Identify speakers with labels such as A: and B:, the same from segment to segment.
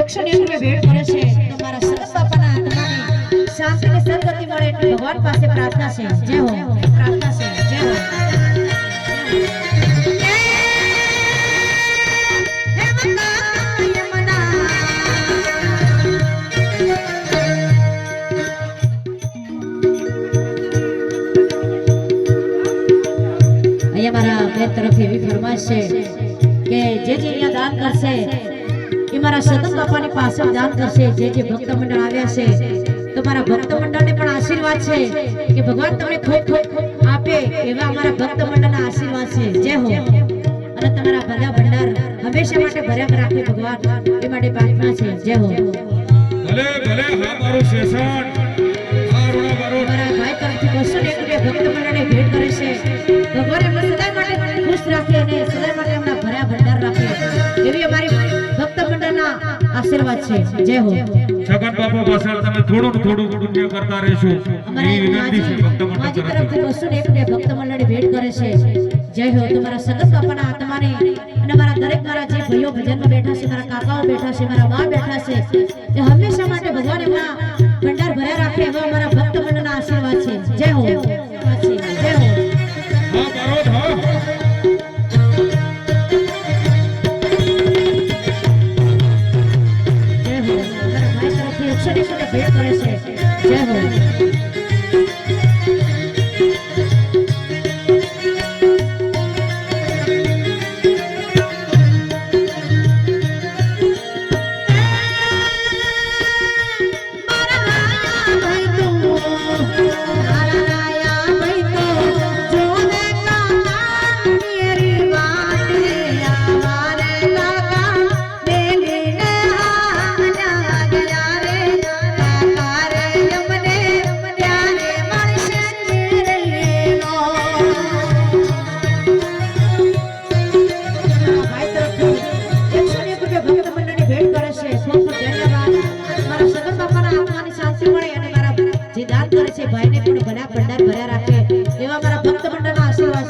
A: એકસો ને એક ભેટ છે. તો મારા સરસ મળે એટલી ભગવાન પાસે પ્રાર્થના છે. અહીંયા મારા બેન તરફથી એવી ફરમાશ છે કે જે જે અહીંયા દાન કરશે. એ મારા સદન બાપાની પાસે દાન કરશે. જે જે ભક્ત મંડળ આવ્યા છે તો મારા ભક્ત મંડળને પણ આશીર્વાદ છે કે ભગવાન તમને ખૂબ ખૂબ આપે એવા અમારા ભક્ત મંડળના આશીર્વાદ છે. જય હો. અને તમારા બધા ભંડાર હંમેશા માટે ભર્યા રાખે ભગવાન. એ માટે પ્રાર્થના છે. જય હો.
B: ભલે ભલે હા મારું રૂડા મારું.
A: ભાઈ તરફથી બસો ને રૂપિયા ભક્ત મંડળને ભેટ કરે છે. આશીર્વાદ છે. જય હો.
B: છગન બાપુ પાછળ તમે થોડું થોડું પુણ્ય કરતા રહેશો.
A: અમારી
B: વિનંતી છે ભક્ત મંડળ તરફથી.
A: તરફથી બસો ને એક ભક્ત મંડળને ભેટ કરે છે. જય હો. તમારા સગત બાપાના આત્માને અને મારા દરેક મારા જે ભાઈઓ ભજનમાં બેઠા છે મારા કાકાઓ બેઠા છે મારા બા બેઠા છે એ હંમેશા માટે ભગવાન એમના ભંડાર ભર્યા રાખે. એવા અમારા એકસો ને એક રૂપિયા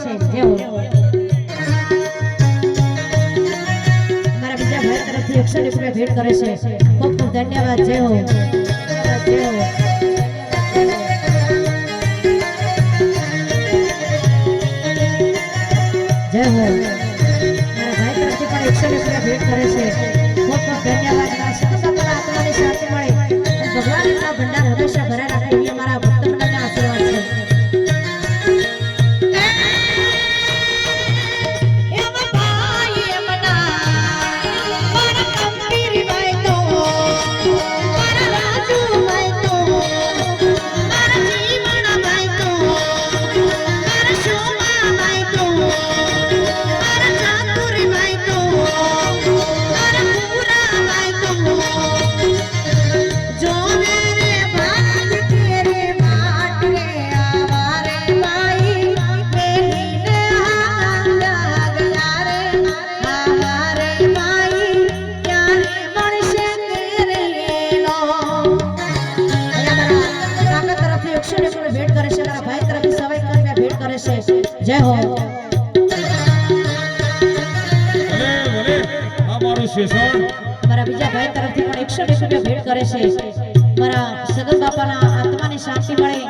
A: છે જય મારા બીજા ભાઈ તરફથી એકસો રૂપિયા ભેટ કરે છે. ખૂબ ખૂબ ધન્યવાદ જય હો જય હો મારા ભાઈ પણ એકસો રૂપિયા ભેટ કરે છે. ખૂબ ખૂબ ધન્યવાદ ભેટ કરે છે મારા ભાઈ તરફથી સવાઈ રૂપિયા ભેટ કરે છે. જય હો.
B: ભલે ભલે હા મારું શેષણ
A: મારા બીજા ભાઈ તરફથી પણ એકસો એક રૂપિયા ભેટ કરે છે. મારા સગન બાપાના આત્માને શાંતિ મળે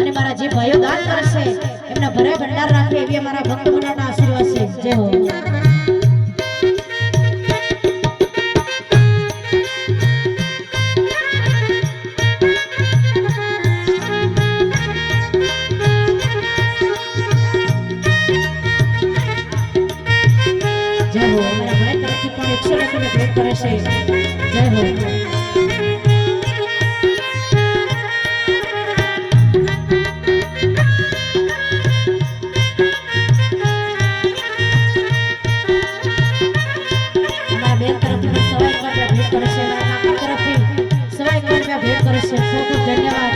A: અને મારા જે ભાઈઓ દાન કરે છે એમના ભરાય ભંડાર રાખે એવી અમારા ભક્ત જય હો. મારા ભાઈ તરફથી પણ એકસો ને એક રૂપિયા ભેટ કરે છે. જય હો. ધન્યવાદ.